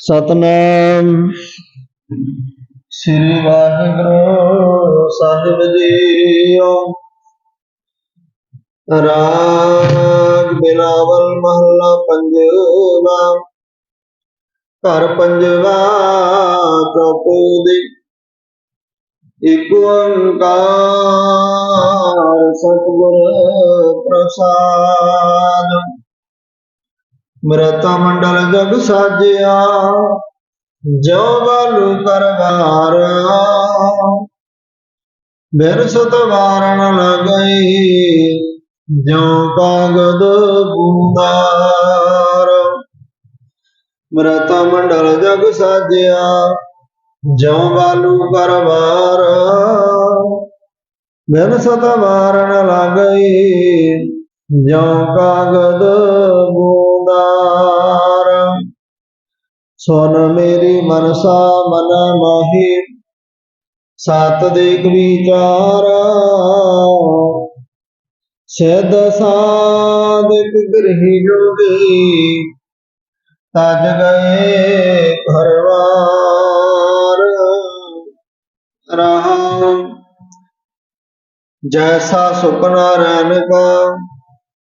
ਸਤਨਾਮ। ਸ੍ਰੀ ਵਾਹਿਗੁਰੂ ਸਾਹਿਬ ਜੀਓ। ਰਾਗ ਬਿਲਾਵਲ ਮਹੱਲਾ ਪੰਜਵਾ। ਘਰ ਪੰਜਵਾ ਚੌਪਦੀ ਇਕ ਓੰਕਾਰ ਸਤਿਗੁਰ ਪ੍ਰਸਾਦ। ਮਰਤਾ ਮੰਡਲ ਜਗ ਸਾਜਿਆ, ਜੋ ਬਾਲੂ ਕਰਵਾਰ ਬਿਰਸਤ ਵਾਰਨ ਲਗਈ ਜੋ ਕਾਗਦ ਬੂੰਦਾਰ ਮਰਤਾ ਮੰਡਲ ਜਗ ਸਾਜਿਆ ਜੋ ਬਾਲੂ ਕਰਵਾਰ ਬਿਰਸਤ ਵਾਰਨ ਲਗਈ ਜੋ ਕਾਗਦ ਬੂੰਦਾਰ ਸੁਨ ਮੇਰੀ ਮਨਸਾ ਮਨ ਮਾਹੀ, ਸਤ ਦੇਖ ਵਿਚਾਰਾ। ਸਿਧ ਸਾਧਕ ਗ੍ਰਹਿ ਜੋਗੀ, ਤਜ ਗਏ ਘਰਵਾਰ। ਰਹਾ ਜੈਸਾ ਸੁਪਨਾ ਰਹਿਨ ਕਾ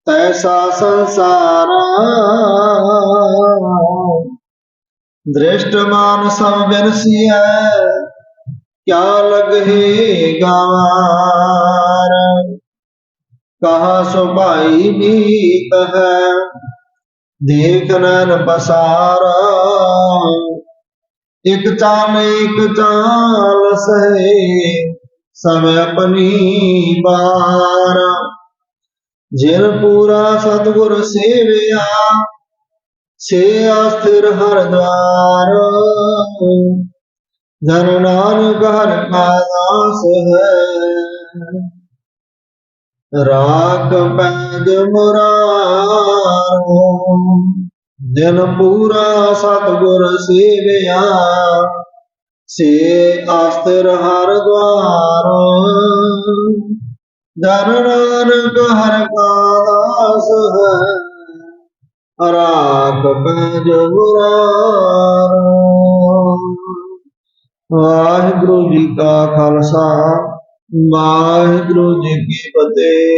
ਤੈਸਾ ਸੰਸਾਰਾ। ਦ੍ਰਿਸ਼ਟ ਮਾਨ ਸਭ ਬਿਨਸੀਐ ਕਿਆ ਲਗਹੀ ਗਵਾਰ? ਕਹਾ ਸੋ ਭਾਈ ਮੀਤ ਹੈ, ਦੇਖ ਨਨ ਬਸਾਰ ਇਕ ਚਾਲ ਇਕ ਚਾਲ ਸਹੇ ਸਭ ਆਪਣੀ ਬਾਰ ਜਿਨ ਪੂਰਾ ਸਤਗੁਰ ਸੇਵਿਆ ਸੇ ਆਸਥਿਰ ਹਰ ਦਵਾਰ ਜਨ ਨਾਨਕ ਹਰ ਕਾ ਹੈ। ਰਾਗ ਪੈਜ ਮੁਰਾਰ। ਦਿਨ ਪੂਰਾ ਸਤਗੁਰ ਸੇਵਿਆ। ਸੇ ਅਸਥਿਰ ਹਰ ਦਵਾਰ। ਜਨ ਨਾਨਕ ਹਰ ਕਾ ਹੈ। ਰਾਗ ਰਾਖ ਪੈਜ ਮੁਰਾਰ ਵਾਹਿਗੁਰੂ ਜੀ ਕਾ ਖਾਲਸਾ ਵਾਹਿਗੁਰੂ ਜੀ ਕੀ ਫਤਿਹ।